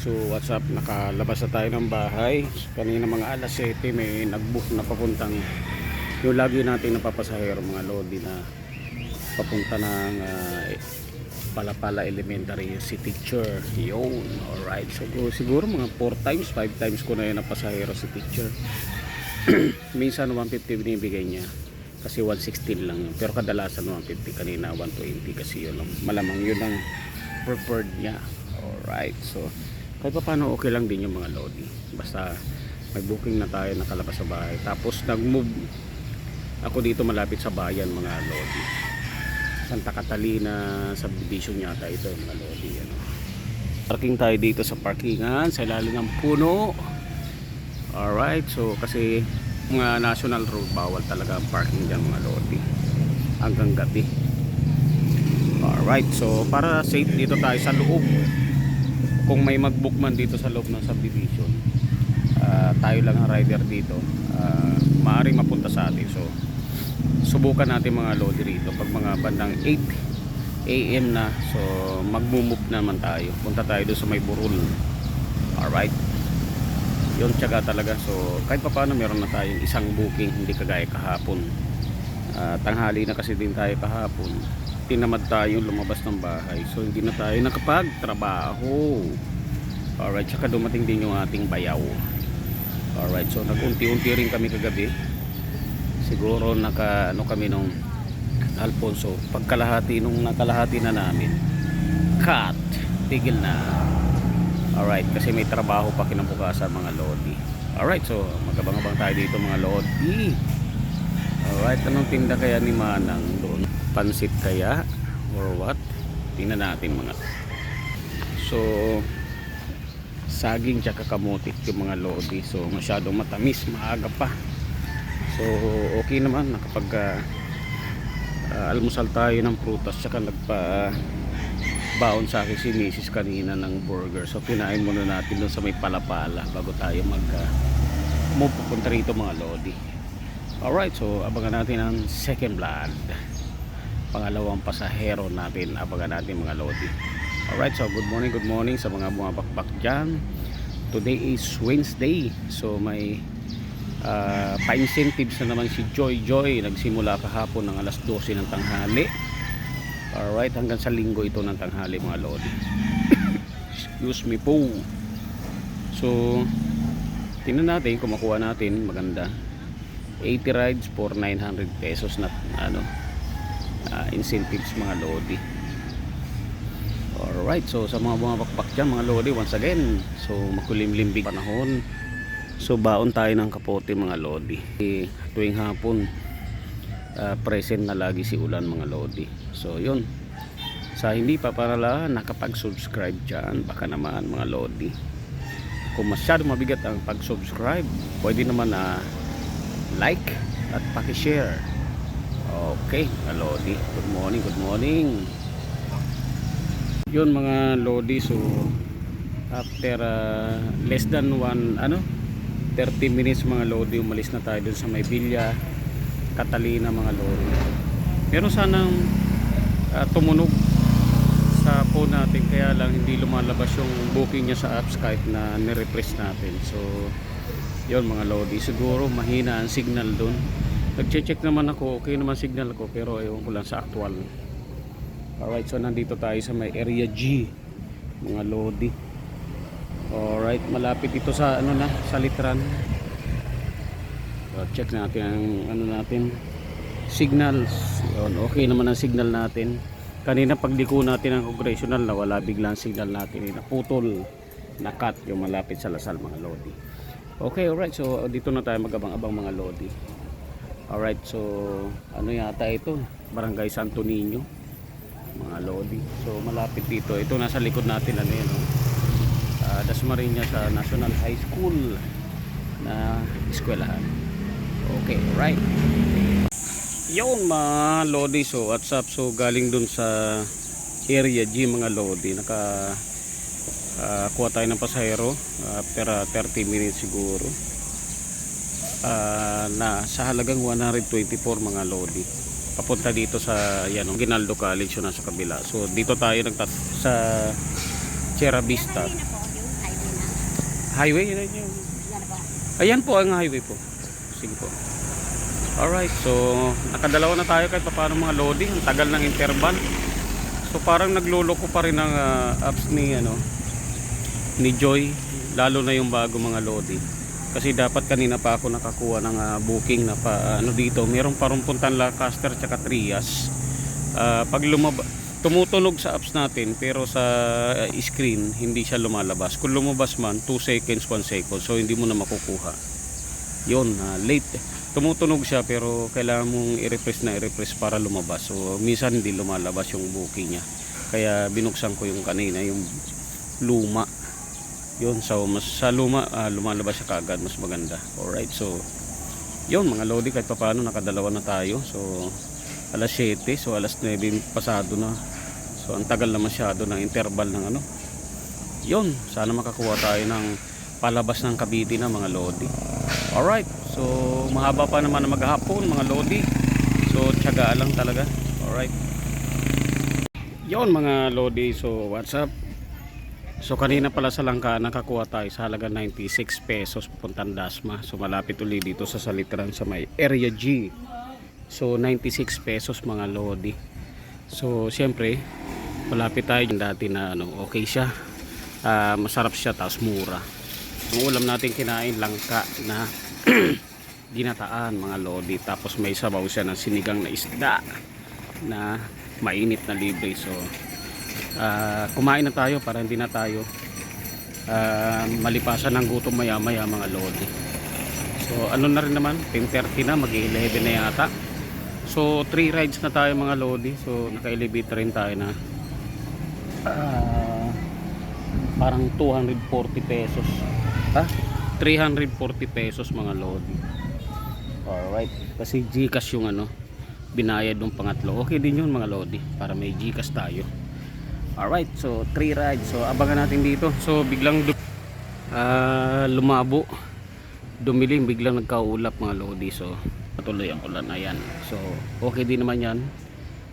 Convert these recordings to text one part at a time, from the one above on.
so what's up? Nakalabas na tayo ng bahay. Kanina mga alas 7 may nagbook na papuntang yung lagi natin napapasahero mga Lodi na papunta ng ah, Palapala Elementary si teacher. Yun. Alright. So siguro mga 4 times, 5 times ko na yun napasahero si teacher. Minsan 150 binibigay niya kasi 116 lang yun. Pero kadalasan 150 kanina 120 kasi yun lang. Malamang yun ang preferred niya. Alright. So kahit pa paano okay lang din yung mga Lodi. Basta may booking na tayo nakalabas sa bahay. Tapos nag-move ako dito malapit sa bayan mga Lodi. Santa Catalina subdivision yata ito mga Lodi. Ano. Parking tayo dito sa parkingan sa ilalim ng puno. Alright, so kasi mga national road bawal talaga ang parking dyan mga Lodi. Hanggang gabi. Alright, so para safe dito tayo sa loob. Kung may mag-book man dito sa loob ng subdivision, ah, tayo lang ang rider dito. Uh, maaaring mapunta sa atin. So, subukan natin mga lodi rito. Pag mga bandang 8 AM na, so magmumove naman tayo. Punta tayo doon sa may burul. Alright. Yun tiyaga talaga. So, kahit pa paano meron na tayong isang booking, hindi kagaya kahapon. Ah, tanghali na kasi din tayo kahapon tinamad tayo lumabas ng bahay. So hindi na tayo nakapagtrabaho. Alright tsaka dumating din yung ating bayaw. Alright so nagunti-unti rin kami kagabi. Siguro naka ano kami nung Alfonso pagkalahati nung nakalahati na namin cut tigil na. Alright kasi may trabaho pa kinabukasan mga lodi. Alright so magabang-abang tayo dito mga lodi. Alright anong tinda kaya ni Manang pansit kaya or what? Tingnan natin mga. So saging tsaka kamote yung mga lodi. So masyadong matamis maaga pa. So okay naman. Nakapag uh, almusal tayo ng prutas tsaka nagpa baon sa akin si Mrs. kanina ng burger. So kinain muna natin doon sa may palapala bago tayo mag uh, move papunta rito mga lodi. Alright so abangan natin ang second blood pangalawang pasahero natin abangan natin mga lodi. Alright so good morning good morning sa mga bumabakbak dyan. Today is Wednesday so may uh, pa-incentives na naman si Joy Joy. Nagsimula kahapon ng alas 12 ng tanghali. Alright hanggang sa linggo ito ng tanghali mga lodi. Excuse me po. So tingnan natin kung makuha natin maganda. 80 rides for 900 pesos na ano incentives mga lodi. Alright so sa mga bumabakbak dyan mga lodi once again so makulimlimbig panahon. So baon tayo ng kapote mga lodi. E, tuwing hapon uh, present na lagi si ulan mga lodi. So yun. Sa hindi pa pala nakapag subscribe dyan baka naman mga lodi. Kung masyado mabigat ang pag subscribe pwede naman na like at pakishare Okay, Lodi. Good morning, good morning. Yun mga Lodi, so after uh, less than one, ano, 30 minutes mga Lodi, umalis na tayo dun sa may Villa, Catalina mga Lodi. Pero sanang uh, tumunog sa phone natin, kaya lang hindi lumalabas yung booking niya sa apps kahit na nirefresh natin. So, yun mga Lodi, siguro mahina ang signal dun nagche-check naman ako okay naman signal ko pero ewan ko lang sa actual. Alright so nandito tayo sa may area G mga Lodi. Alright malapit ito sa ano na sa litran. So, check natin ang ano natin signals. Yun, okay naman ang signal natin. Kanina pagliko natin ang congressional na wala biglang signal natin naputol na cut yung malapit sa Lasal mga Lodi. Okay alright so dito na tayo magabang-abang mga Lodi Alright, so ano yata ito? Barangay Santo Niño. Mga Lodi. So malapit dito. Ito nasa likod natin ano yun, no? Uh, Dasmariñas sa National High School na eskwelahan. Okay, right. Yun mga Lodi. So what's up? So galing dun sa area G mga Lodi. Naka uh, kuha tayo ng pasahero after uh, 30 minutes siguro uh, na sa halagang 124 mga lodi papunta dito sa yan, oh, Ginaldo College yun nasa kabila so dito tayo nagtat sa Sierra Vista highway. Yan po. Ayan po ang highway po. Sige po. Alright, so nakadalawa na tayo kahit paano mga loading. Ang tagal ng interval. So parang nagluloko pa rin ang ah, apps ni ano ni Joy lalo na yung bago mga loading. Kasi dapat kanina pa ako nakakuha ng ah, booking na pa ano dito. Meron parang puntan Lancaster tsaka Trias. Ah, pag lumab tumutunog sa apps natin pero sa ah, screen hindi siya lumalabas. Kung lumabas man 2 seconds 1 second so hindi mo na makukuha. Yun, ah, late. Tumutunog siya pero kailangan mong i-refresh na i-refresh para lumabas. So minsan hindi lumalabas yung booking niya. Kaya binuksan ko yung kanina yung luma. Yun, so mas sa luma ah, lumalabas siya kaagad mas maganda. Alright, so yun mga lodi kahit paano nakadalawa na tayo. So alas 7, so alas 9 pasado na. So ang tagal na masyado ng interval ng ano. Yun, sana makakuha tayo ng palabas ng Cavite na mga lodi. Alright, so mahaba pa naman na maghapon mga lodi. So tiyaga lang talaga. Alright. Yon mga lodi, so what's up? So kanina pala sa Langka nakakuha tayo sa halaga 96 pesos papuntang Dasma. So malapit uli dito sa Salitran sa may Area G. So 96 pesos mga lodi. So siyempre malapit tayo dati na ano, okay siya. Ah, masarap siya tapos mura. Ang ulam natin kinain langka na ginataan mga lodi tapos may sabaw siya ng sinigang na isda na mainit na libre so ah, kumain na tayo para hindi na tayo ah, malipasan ng gutom maya maya mga lodi. So ano na rin naman 10.30 na mag 11 na yata. So 3 rides na tayo mga lodi. So naka-elevator rin tayo na ah, parang 240 pesos. Ha? 340 pesos mga lodi. Alright. Kasi Gcash yung ano binayad ng pangatlo. Okay din yun mga lodi para may Gcash tayo alright so 3 rides. So abangan natin dito. So biglang ah, lumabo. Dumilim biglang nagkaulap mga lodi. So patuloy ang ulan. Ayan. So okay din naman yan.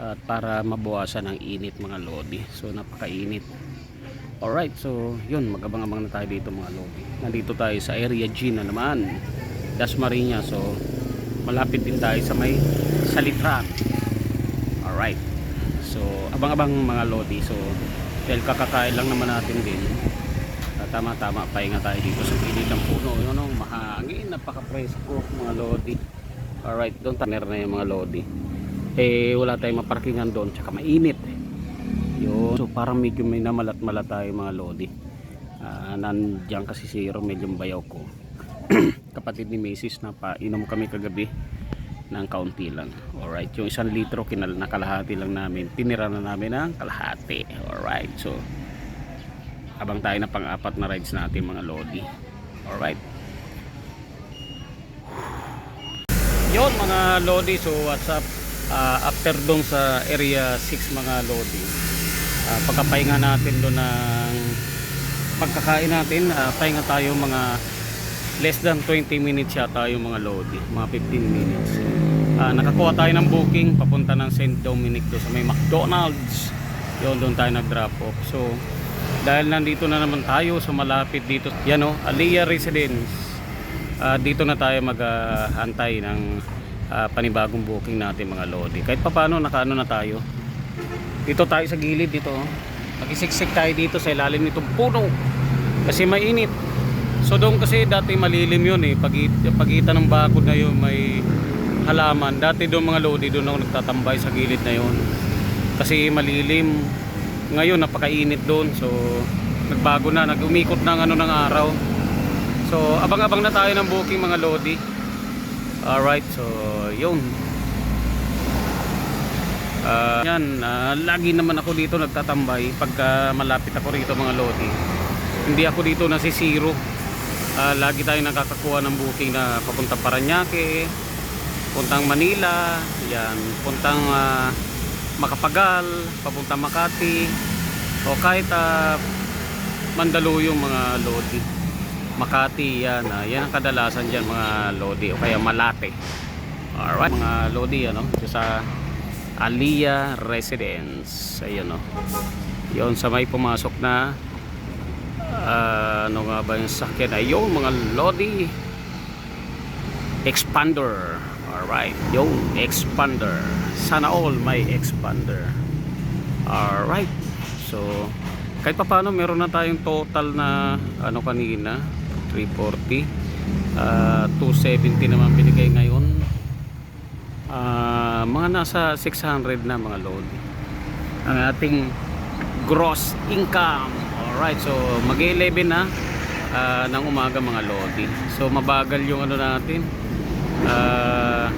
At para mabawasan ang init mga lodi. So napakainit. Alright, so yun, magabang-abang na tayo dito mga lodi. Nandito tayo sa area G na naman. Dasmariña, so malapit din tayo sa may Salitran. Alright, so abang-abang mga lodi. So dahil kakakain lang naman natin din. ah, Tama-tama, pahinga tayo dito sa gilid ng puno. Yun o, mahangin, napaka-presko mga lodi. Alright, doon tayo na yung mga lodi. Eh, wala tayong maparkingan doon, tsaka mainit. Yun. So parang medyo may namalat-malat tayo mga lodi. Ah, nandiyan kasi si Hero medyo bayaw ko. Kapatid ni Macy's na painom kami kagabi ng kaunti lang. Alright, yung isang litro kinal nakalahati lang namin. Tinira na namin ng kalahati. Alright, so abang tayo na pang-apat na rides natin mga lodi. Alright. Yon mga lodi, so what's up? Ah, after dong sa area 6 mga lodi uh, pagkapahinga natin doon ng pagkakain natin ah, pahinga tayo mga less than 20 minutes yata yung mga lodi mga 15 minutes. Ah, nakakuha tayo ng booking papunta ng St. Dominic doon sa may McDonald's. Yun doon tayo nag drop off. So dahil nandito na naman tayo sa malapit dito yan o Aliyah Residence. Ah, dito na tayo mag-antay ng ah, panibagong booking natin mga lodi kahit papano nakaano na tayo. Dito tayo sa gilid dito oh. Nakisiksik tayo dito sa ilalim nitong puno. Kasi mainit so doon kasi dati malilim yun eh. Pagit, pagitan ng bakod na yun may halaman. Dati doon mga lodi doon ako nagtatambay sa gilid na yun. Kasi malilim. Ngayon napakainit doon. So nagbago na. Nagumikot ng ano ng araw. So abang-abang na tayo ng booking mga lodi. Alright so yun. Ah, yan, ah, lagi naman ako dito nagtatambay pagka malapit ako rito mga lodi. Hindi ako dito nasisiro. Ah, lagi tayo nakakakuha ng booking na papuntang Paranaque, puntang Manila, yan, puntang ah, Makapagal, papuntang Makati, o kahit ah, Mandaluyong mga lodi. Makati, yan, ah, yan ang kadalasan dyan mga lodi, o kaya Malate. Alright, mga lodi, ano, sa Aliyah Residence. Ayun o. Yun sa may pumasok na Ah, ano nga ba yung sakyan? Ayun, mga Lodi. Expander. Alright, yung expander. Sana all may expander. Alright. So, kahit pa paano meron na tayong total na ano kanina, 340. Ah, 270 naman binigay ngayon. Ah, mga nasa 600 na mga load. Ang ating gross income. Alright, so mag-11 na ah, ng umaga mga lodi. So mabagal yung ano natin. Ah,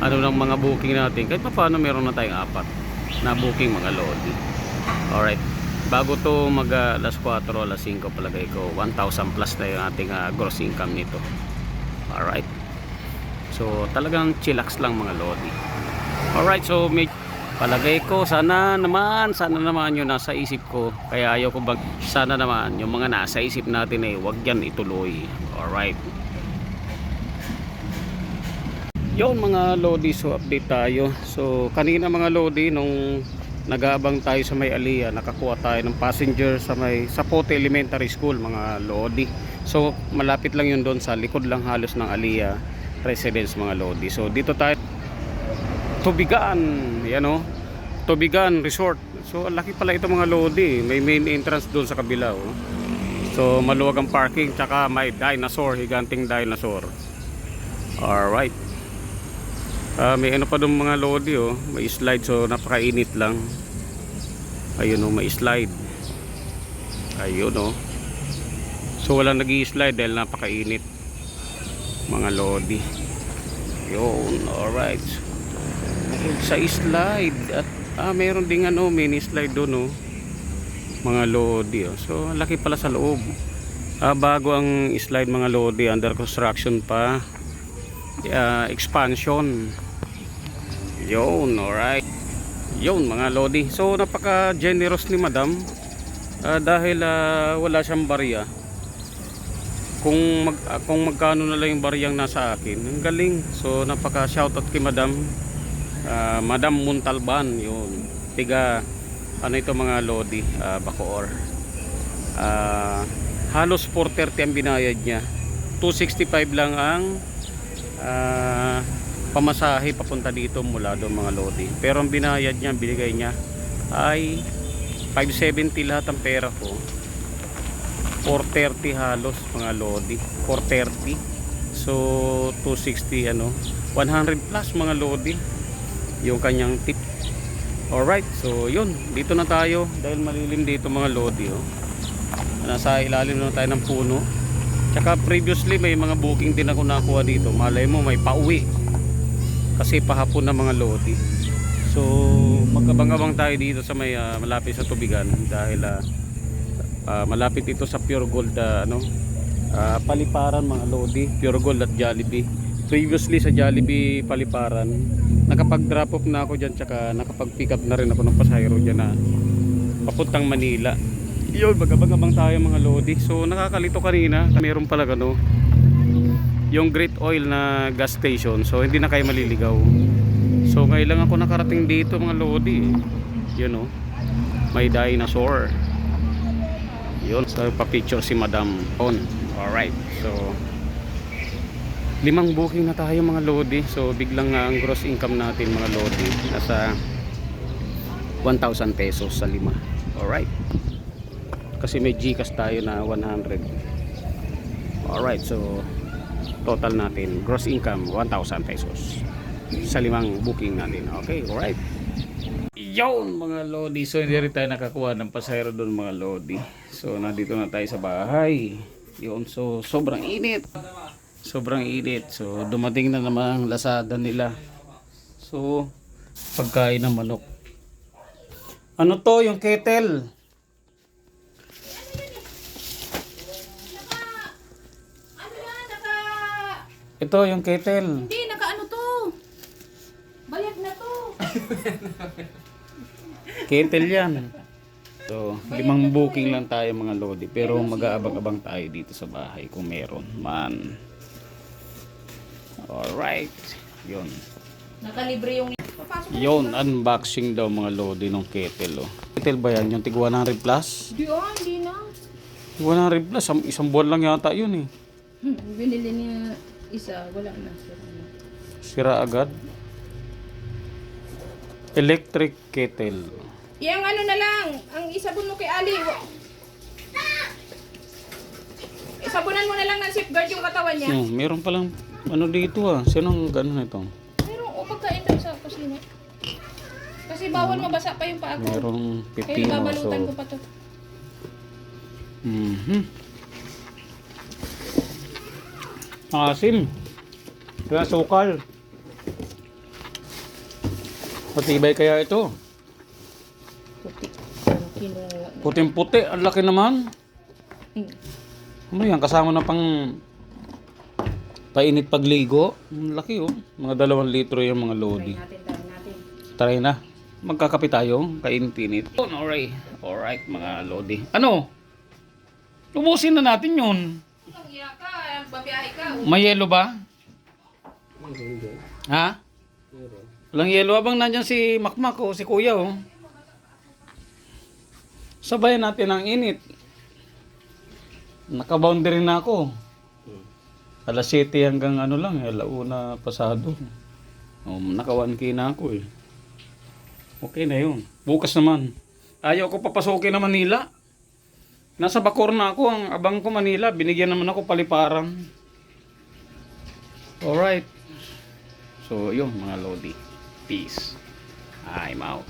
ano ng mga booking natin. Kahit pa paano meron na tayong apat na booking mga lodi. Alright. Bago to mag ah, alas 4 alas 5 palagay ko 1,000 plus na yung ating ah, gross income nito. Alright. So talagang chillax lang mga lodi. Alright, so may palagay ko sana naman, sana naman yung nasa isip ko. Kaya ayaw ko bag sana naman yung mga nasa isip natin ay wag yan ituloy. Alright. Yon mga lodi, so update tayo. So kanina mga lodi nung nag-aabang tayo sa may Aliyah, nakakuha tayo ng passenger sa may Sapote Elementary School mga lodi. So malapit lang yun doon sa likod lang halos ng Aliyah residence mga lodi. So dito tayo Tubigan, yan o. Tubigan Resort. So ang laki pala ito mga lodi. May main entrance doon sa kabila oh. So maluwag ang parking tsaka may dinosaur, higanting dinosaur. Alright. Ah, may ano pa doon mga lodi oh. May slide so napakainit lang. Ayun oh, may slide. Ayun oh. So wala nag slide dahil napakainit. Mga lodi. Yun, alright. Sa slide at ah, mayroon ding ano, mini slide doon oh. Mga lodi oh. So laki pala sa loob. Ah, bago ang slide mga lodi, under construction pa. Ah, expansion. Yun, alright. Yun mga lodi. So napaka generous ni madam. Ah, dahil ah, wala siyang barya. Kung mag kung magkano na lang yung bariyang nasa akin. Ang galing. So napaka shoutout kay madam. Ah, Madam Muntalban yun. Tiga ano ito mga lodi, ah, Bacoor. Ah, halos 430 ang binayad niya. 265 lang ang ah, pamasahe papunta dito mula doon mga lodi. Pero ang binayad niya, binigay niya ay 570 lahat ang pera ko. 430 halos mga lodi. 430. So 260 ano, 100 plus mga lodi yung kanyang tip. Alright, so yun, dito na tayo dahil malilim dito mga lodi. Oh. Nasa ilalim na tayo ng puno. Tsaka previously may mga booking din ako nakuha dito. Malay mo may pauwi. Kasi pahapon na mga lodi. So magkabang-abang tayo dito sa may ah, malapit sa tubigan dahil ah, ah, malapit ito sa Pure Gold ah, ano ah, paliparan mga lodi, Pure Gold at Jollibee. Previously sa Jollibee paliparan, nakapag drop off na ako diyan tsaka nakapag pick up na rin ako ng pasahero diyan na papuntang Manila. Yun, magabang-abang tayo mga lodi. So nakakalito kanina, meron pala ano yung Great Oil na gas station. So hindi na kayo maliligaw. So ngayon lang ako nakarating dito mga lodi. Yun oh. May dinosaur. Yun, so pa-picture si Madam on. Alright, so limang booking na tayo mga lodi. So biglang nga ang gross income natin mga lodi nasa 1,000 pesos sa lima. Alright. Kasi may Gcash tayo na 100. Alright, so total natin gross income 1,000 pesos sa limang booking natin. Okay, alright. Yon mga lodi. So hindi rin tayo nakakuha ng pasahero doon mga lodi. So nandito na tayo sa bahay. Yun, so sobrang init. Sobrang init. So dumating na naman ang lasada nila. So pagkain ng manok. Ano to yung kettle? Ito yung kettle. Hindi, naka ano to? Bayad na to. Kettle yan. So, limang booking lang tayo mga lodi. Pero mag-aabang-abang tayo dito sa bahay kung meron man. Alright. Yun. Nakalibre yung... Yun, unboxing daw mga lodi ng kettle. Oh. Kettle ba yan? Yung tig 100 plus? Hindi ah, hindi na. 100 plus. Isang, isang buwan lang yata yun eh. Hmm, binili niya isa, wala na. Sira agad. Electric kettle. Yang ano na lang, ang isabon mo kay Ali. Isabunan mo na lang ng safeguard yung katawan niya. Hmm, meron palang ano dito ah. Sinong ganun ito? Pero o pagkain daw sa kusina. Kasi bawal mabasa pa yung paa ko. Merong Kaya pipino. babalutan ko So, pa to. mhm. Asim. Kaya sukal. Matibay kaya ito. Puti. Ang kinuha. Puting-puti. Ang laki naman. Hmm. Ano yan? Kasama na pang painit pagligo. Ang laki oh. Mga dalawang litro yung mga lodi. Natin, try natin. Try na. Magkakape tayo. Kainit-init. Oh, alright. Alright, mga lodi. Ano? Ubusin na natin yun. May yelo ba? Ha? Walang yelo. Abang nandyan si Makmak o si Kuya oh. Sabayan natin ang init. Naka-boundary na ako. Alas 7 hanggang ano lang, eh, alauna pasado. Oh, naka 1K na ako eh. Okay na yun. Bukas naman. Ayaw ko papasukin na Manila. Nasa Bacor na ako. Ang abang ko Manila. Binigyan naman ako paliparan. Alright. So, yun mga Lodi. Peace. I'm out.